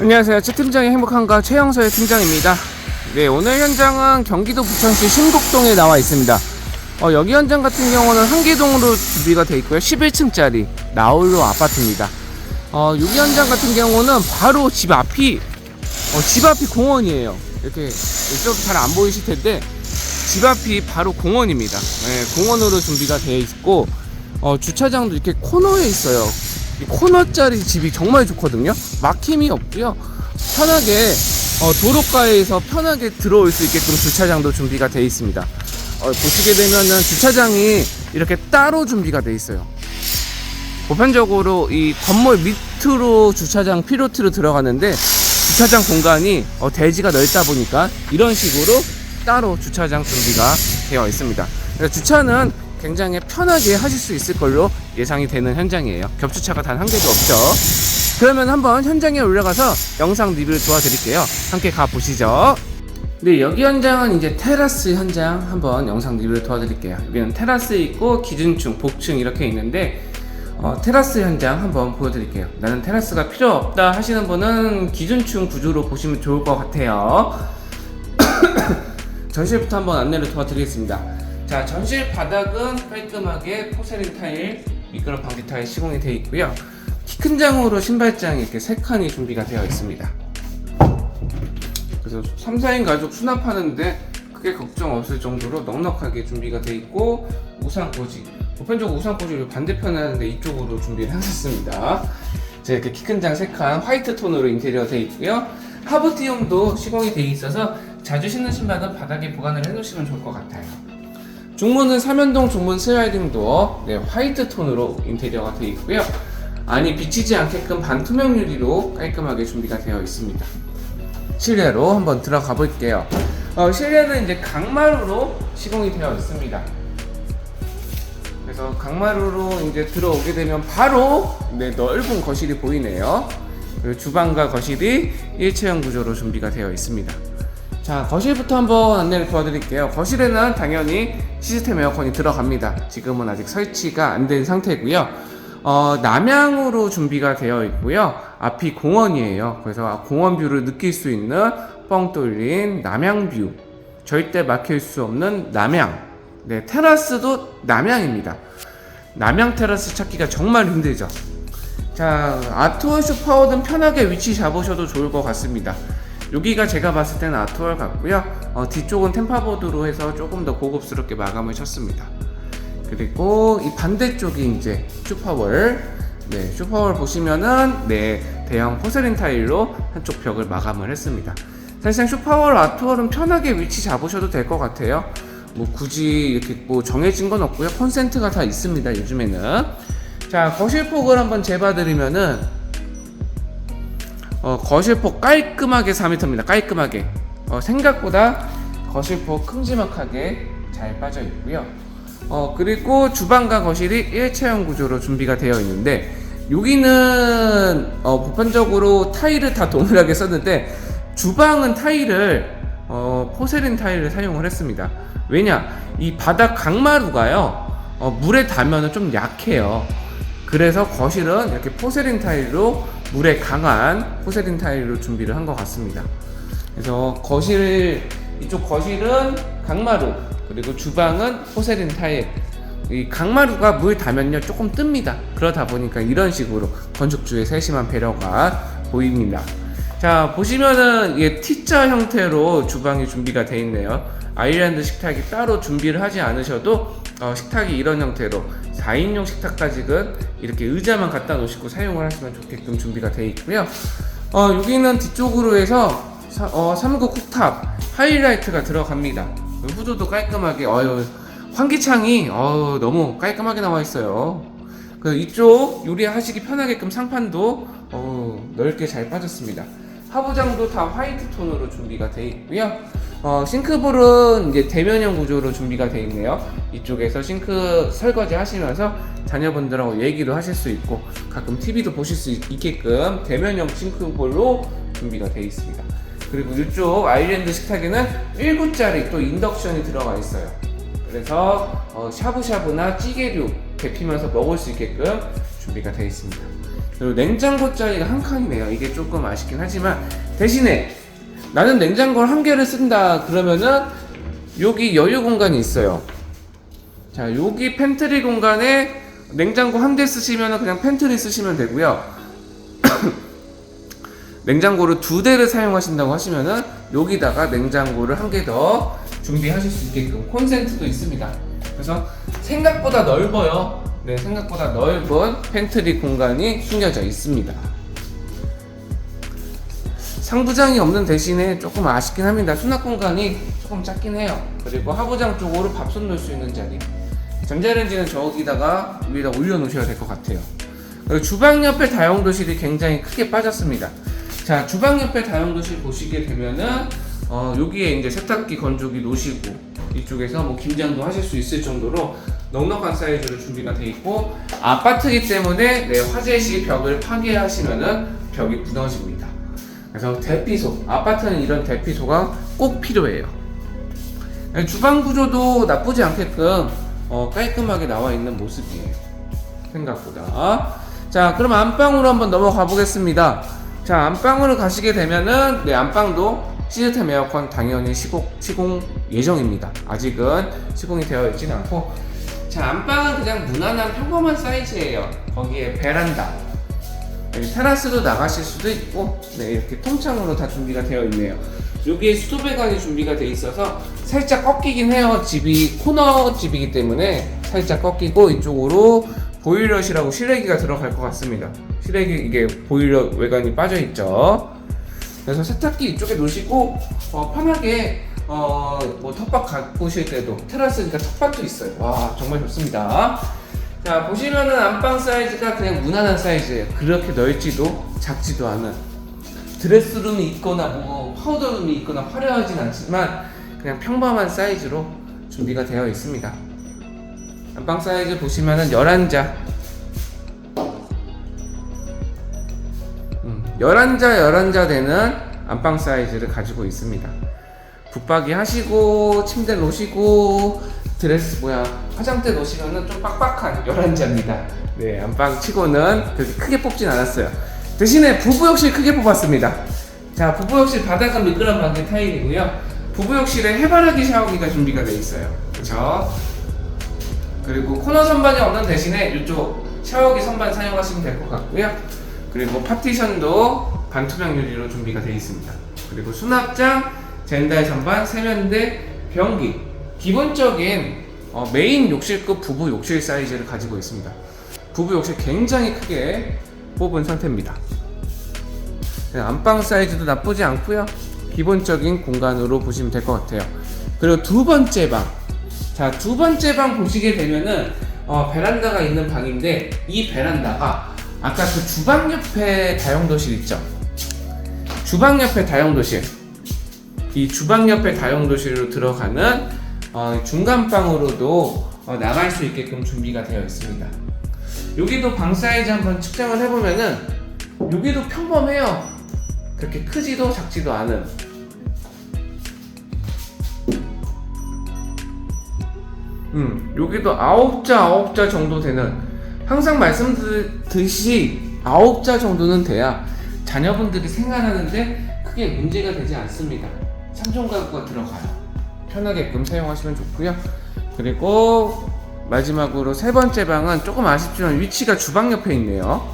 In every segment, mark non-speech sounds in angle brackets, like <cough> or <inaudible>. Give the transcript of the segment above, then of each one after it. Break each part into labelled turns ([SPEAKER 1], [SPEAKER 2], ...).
[SPEAKER 1] 안녕하세요. 최 팀장의 행복한가 최영서의 팀장입니다. 네, 오늘 현장은 경기도 부천시 신곡동에 나와 있습니다. 어, 여기 현장 같은 경우는 한계동으로 준비가 되어 있고요. 11층짜리 나홀로 아파트입니다. 어, 여기 현장 같은 경우는 바로 집 앞이 어, 집 앞이 공원이에요. 이렇게 이쪽 잘 안 보이실 텐데 집 앞이 바로 공원입니다. 네, 공원으로 준비가 되어 있고 어, 주차장도 이렇게 코너에 있어요. 이 코너짜리 집이 정말 좋거든요. 막힘이 없고요. 편하게 어, 도로가에서 편하게 들어올 수 있게끔 주차장도 준비가 되어 있습니다. 어, 보시게 되면은 주차장이 이렇게 따로 준비가 되어 있어요. 보편적으로 이 건물 밑으로 주차장 피로트로 들어가는데 주차장 공간이 어, 대지가 넓다 보니까 이런 식으로 따로 주차장 준비가 되어 있습니다. 주차는 굉장히 편하게 하실 수 있을 걸로 예상이 되는 현장이에요. 겹주차가 단 한 개도 없죠. 그러면 한번 현장에 올라가서 영상 리뷰를 도와드릴게요. 함께 가보시죠. 네, 여기 현장은 이제 테라스 현장 한번 영상 리뷰를 도와드릴게요. 여기는 테라스 있고 기준층, 복층 이렇게 있는데 어, 테라스 현장 한번 보여드릴게요. 나는 테라스가 필요 없다 하시는 분은 기준층 구조로 보시면 좋을 것 같아요. <coughs> 전실부터 한번 안내를 도와드리겠습니다. 자, 전실 바닥은 깔끔하게 포세린 타일, 미끄럼 방지 타일 시공이 되어 있고요. 키 큰 장으로 신발장이 이렇게 세 칸이 준비가 되어 있습니다. 그래서 3, 4인 가족 수납하는데 크게 걱정 없을 정도로 넉넉하게 준비가 되어 있고 우산 꽂이 보편적으로 우산 꽂이를 반대편에 하는데 이쪽으로 준비를 해놨습니다. 자, 이렇게 키 큰장 3칸 화이트 톤으로 인테리어 되어 있고요. 하부티움도 시공이 되어 있어서 자주 신는 신발은 바닥에 보관을 해 놓으시면 좋을 것 같아요. 중문은 삼연동 중문 슬라이딩 도어 네, 화이트 톤으로 인테리어가 되어 있고요. 안이 비치지 않게끔 반투명 유리로 깔끔하게 준비가 되어 있습니다. 실내로 한번 들어가 볼게요. 어, 실내는 이제 강마루로 시공이 되어 있습니다. 그래서 강마루로 이제 들어오게 되면 바로 네, 넓은 거실이 보이네요. 주방과 거실이 일체형 구조로 준비가 되어 있습니다. 자, 거실부터 한번 안내를 도와드릴게요. 거실에는 당연히 시스템 에어컨이 들어갑니다. 지금은 아직 설치가 안 된 상태고요. 어, 남향으로 준비가 되어 있고요. 앞이 공원이에요. 그래서 공원 뷰를 느낄 수 있는 뻥 뚫린 남향 뷰. 절대 막힐 수 없는 남향. 네, 테라스도 남향입니다. 남향 테라스 찾기가 정말 힘들죠. 자, 아트월 슈퍼워든 편하게 위치 잡으셔도 좋을 것 같습니다. 여기가 제가 봤을 때는 아트월 같고요. 어, 뒤쪽은 템파보드로 해서 조금 더 고급스럽게 마감을 쳤습니다. 그리고 이 반대쪽이 이제 슈퍼월. 네, 슈퍼월 보시면은 네, 대형 포세린 타일로 한쪽 벽을 마감을 했습니다. 사실상 슈퍼월 아트월은 편하게 위치 잡으셔도 될 것 같아요. 뭐 굳이 이렇게 뭐 정해진 건 없고요. 콘센트가 다 있습니다. 요즘에는. 자, 거실 폭을 한번 재봐드리면은 어, 거실폭 깔끔하게 4m입니다. 깔끔하게. 어, 생각보다 거실폭 큼지막하게 잘 빠져 있고요. 어, 그리고 주방과 거실이 일체형 구조로 준비가 되어 있는데 여기는 어, 보편적으로 타일을 다 동일하게 썼는데 주방은 타일을 어, 포세린 타일을 사용을 했습니다. 왜냐? 이 바닥 강마루가요. 어, 물에 닿으면 좀 약해요. 그래서 거실은 이렇게 포세린 타일로 물에 강한 포세린 타일로 준비를 한 것 같습니다. 그래서 거실 이쪽 거실은 강마루 그리고 주방은 포세린 타일. 이 강마루가 물 닿으면요 조금 뜹니다. 그러다 보니까 이런 식으로 건축주의 세심한 배려가 보입니다. 자 보시면은 이게 T자 형태로 주방이 준비가 되어 있네요. 아일랜드 식탁이 따로 준비를 하지 않으셔도 어, 식탁이 이런 형태로 4인용 식탁까지는 이렇게 의자만 갖다 놓으시고 사용을 하시면 좋게끔 준비가 되어 있고요. 어, 여기는 뒤쪽으로 해서 사, 어, 3구 쿡탑 하이라이트가 들어갑니다. 후드도 깔끔하게 어유 환기창이 어 너무 깔끔하게 나와 있어요. 그 이쪽 요리하시기 편하게끔 상판도 어, 넓게 잘 빠졌습니다. 하부장도 다 화이트 톤으로 준비가 되어 있고요. 어, 싱크볼은 이제 대면형 구조로 준비가 되어 있네요. 이쪽에서 싱크 설거지 하시면서 자녀분들하고 얘기도 하실 수 있고 가끔 TV도 보실 수 있- 있게끔 대면형 싱크볼로 준비가 되어 있습니다. 그리고 이쪽 아일랜드 식탁에는 1구짜리 또 인덕션이 들어가 있어요. 그래서 어, 샤브샤브나 찌개류 데피면서 먹을 수 있게끔 준비가 되어 있습니다. 그리고 냉장고 자리가 한 칸이네요. 이게 조금 아쉽긴 하지만 대신에 나는 냉장고를 한 개를 쓴다 그러면은 여기 여유 공간이 있어요. 자, 여기 팬트리 공간에 냉장고 한 대 쓰시면 그냥 팬트리 쓰시면 되고요. <clears throat> 냉장고를 두 대를 사용하신다고 하시면은 여기다가 냉장고를 한 개 더 준비하실 수 있게끔 콘센트도 있습니다. 그래서 생각보다 넓어요. 네, 생각보다 넓은 팬트리 공간이 숨겨져 있습니다. 상부장이 없는 대신에 조금 아쉽긴 합니다. 수납 공간이 조금 작긴 해요. 그리고 하부장 쪽으로 밥솥 넣을 수 있는 자리. 전자레인지는 저기다가 위에다 올려놓으셔야 될 것 같아요. 그리고 주방 옆에 다용도실이 굉장히 크게 빠졌습니다. 자, 주방 옆에 다용도실 보시게 되면은 어, 여기에 이제 세탁기, 건조기 놓으시고 이쪽에서 뭐 김장도 하실 수 있을 정도로 넉넉한 사이즈로 준비가 돼 있고 아파트이기 때문에 네, 화재 시 벽을 파괴하시면은 벽이 무너집니다. 그래서 대피소, 아파트는 이런 대피소가 꼭 필요해요. 네, 주방 구조도 나쁘지 않게끔 어, 깔끔하게 나와 있는 모습이에요. 생각보다. 자, 그럼 안방으로 한번 넘어가 보겠습니다. 자, 안방으로 가시게 되면은, 네, 안방도 시스템 에어컨 당연히 시공, 시공 예정입니다. 아직은 시공이 되어 있지는 않고. 자, 안방은 그냥 무난한 평범한 사이즈예요. 거기에 베란다. 여기 테라스로 나가실 수도 있고, 네, 이렇게 통창으로 다 준비가 되어 있네요. 여기에 수도배관이 준비가 되어 있어서 살짝 꺾이긴 해요. 집이 코너 집이기 때문에 살짝 꺾이고 이쪽으로 보일러실하고 실외기가 들어갈 것 같습니다. 실외기 이게 보일러 외관이 빠져 있죠. 그래서 세탁기 이쪽에 놓으시고 어, 편하게 어, 뭐 텃밭 가꾸실 때도 테라스니까 텃밭도 있어요. 와 정말 좋습니다. 자 보시면은 안방 사이즈가 그냥 무난한 사이즈예요. 그렇게 넓지도 작지도 않은 드레스룸이 있거나 뭐 파우더룸이 있거나 화려하진 않지만 그냥 평범한 사이즈로 준비가 되어 있습니다. 안방 사이즈 보시면은 11자 음, 11자 11자 되는 안방 사이즈를 가지고 있습니다. 붙박이 하시고 침대 놓으시고 드레스 뭐야 화장대 놓으시면은 좀 빡빡한 11자입니다. 네 안방 치고는 그렇게 크게 뽑진 않았어요. 대신에 부부욕실 크게 뽑았습니다. 자 부부욕실 바닥은 미끄럼 방지 타일이고요. 부부욕실에 해바라기 샤워기가 준비가 되어 있어요. 그렇죠? 그리고 코너 선반이 없는 대신에 이쪽 샤워기 선반 사용하시면 될 것 같고요. 그리고 파티션도 반투명 유리로 준비가 되어 있습니다. 그리고 수납장, 젠달 선반, 세면대, 변기 기본적인 어, 메인 욕실급 부부 욕실 사이즈를 가지고 있습니다. 부부 욕실 굉장히 크게 뽑은 상태입니다. 네, 안방 사이즈도 나쁘지 않고요. 기본적인 공간으로 보시면 될 것 같아요. 그리고 두 번째 방. 자, 두 번째 방 보시게 되면은 어, 베란다가 있는 방인데 이 베란다가 아까 그 주방 옆에 다용도실 있죠? 주방 옆에 다용도실. 이 주방 옆에 다용도실로 들어가는 어, 중간 방으로도 어, 나갈 수 있게끔 준비가 되어 있습니다. 여기도 방 사이즈 한번 측정을 해보면은 여기도 평범해요. 그렇게 크지도 작지도 않은. 음, 여기도 아홉 자 아홉 자 정도 되는 항상 말씀드듯이 아홉 자 정도는 돼야 자녀분들이 생활하는데 크게 문제가 되지 않습니다. 3종 가구가 들어가요. 편하게끔 사용하시면 좋고요. 그리고 마지막으로 세 번째 방은 조금 아쉽지만 위치가 주방 옆에 있네요.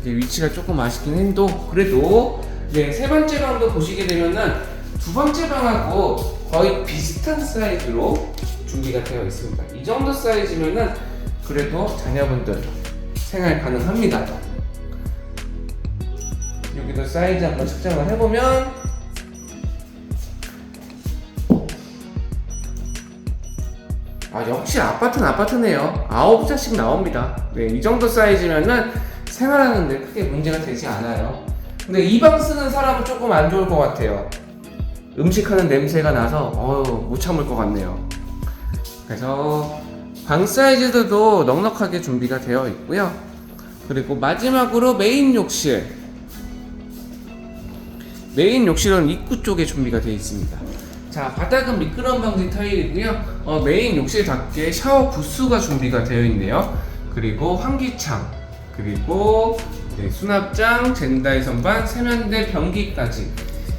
[SPEAKER 1] 이게 위치가 조금 아쉽긴 해도 그래도 네, 세 번째 방도 보시게 되면은 두 번째 방하고 거의 비슷한 사이즈로 준비가 되어 있습니다. 이 정도 사이즈면은 그래도 자녀분들 생활 가능합니다. 여기도 사이즈 한번 측정을 해보면 아 역시 아파트는 아파트네요. 아홉 자씩 나옵니다. 네, 이 정도 사이즈면은 생활하는데 크게 문제가 되지 않아요. 근데 이 방 쓰는 사람은 조금 안 좋을 것 같아요. 음식하는 냄새가 나서 어우 못 참을 것 같네요. 그래서 방 사이즈도 넉넉하게 준비가 되어 있고요. 그리고 마지막으로 메인 욕실. 메인 욕실은 입구 쪽에 준비가 되어 있습니다. 자, 바닥은 미끄럼 방지 타일이고요. 어, 메인 욕실답게 샤워 부스가 준비가 되어 있네요. 그리고 환기창, 그리고 네, 수납장, 젠다이 선반, 세면대, 변기까지.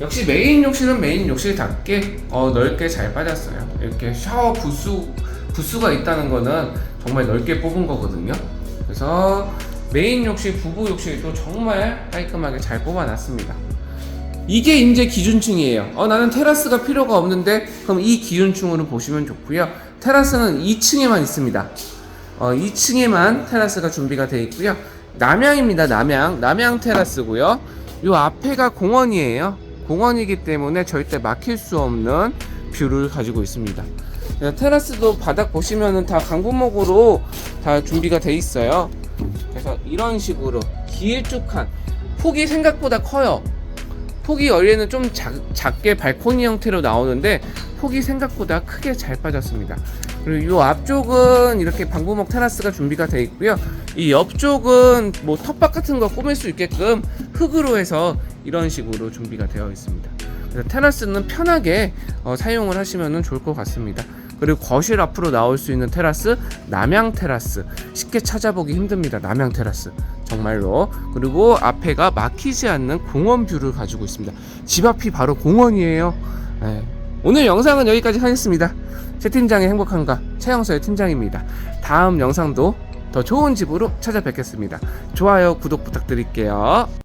[SPEAKER 1] 역시 메인 욕실은 메인 욕실답게 어, 넓게 잘 빠졌어요. 이렇게 샤워 부수 부수가 있다는 거는 정말 넓게 뽑은 거거든요. 그래서 메인 욕실, 부부 욕실도 정말 깔끔하게 잘 뽑아놨습니다. 이게 이제 기준층이에요. 어, 나는 테라스가 필요가 없는데 그럼 이 기준층으로 보시면 좋고요. 테라스는 2층에만 있습니다. 어, 2층에만 테라스가 준비가 되어 있고요. 남양입니다. 남양. 남양 테라스고요. 요 앞에가 공원이에요. 공원이기 때문에 절대 막힐 수 없는 뷰를 가지고 있습니다. 그래서 테라스도 바닥 보시면은 다 강부목으로 다 준비가 돼 있어요. 그래서 이런 식으로 길쭉한 폭이 생각보다 커요. 폭이 원래는 좀 작, 작게 발코니 형태로 나오는데 폭이 생각보다 크게 잘 빠졌습니다. 그리고 이 앞쪽은 이렇게 방부목 테라스가 준비가 되어 있고요. 이 옆쪽은 뭐 텃밭 같은 거 꾸밀 수 있게끔 흙으로 해서 이런 식으로 준비가 되어 있습니다. 그래서 테라스는 편하게 어, 사용을 하시면 좋을 것 같습니다. 그리고 거실 앞으로 나올 수 있는 테라스 남양 테라스 쉽게 찾아보기 힘듭니다. 남양 테라스 정말로 그리고 앞에가 막히지 않는 공원 뷰를 가지고 있습니다. 집 앞이 바로 공원이에요. 네. 오늘 영상은 여기까지 하겠습니다. 최 팀장의 행복한가 최영서의 팀장입니다. 다음 영상도 더 좋은 집으로 찾아뵙겠습니다. 좋아요, 구독 부탁드릴게요.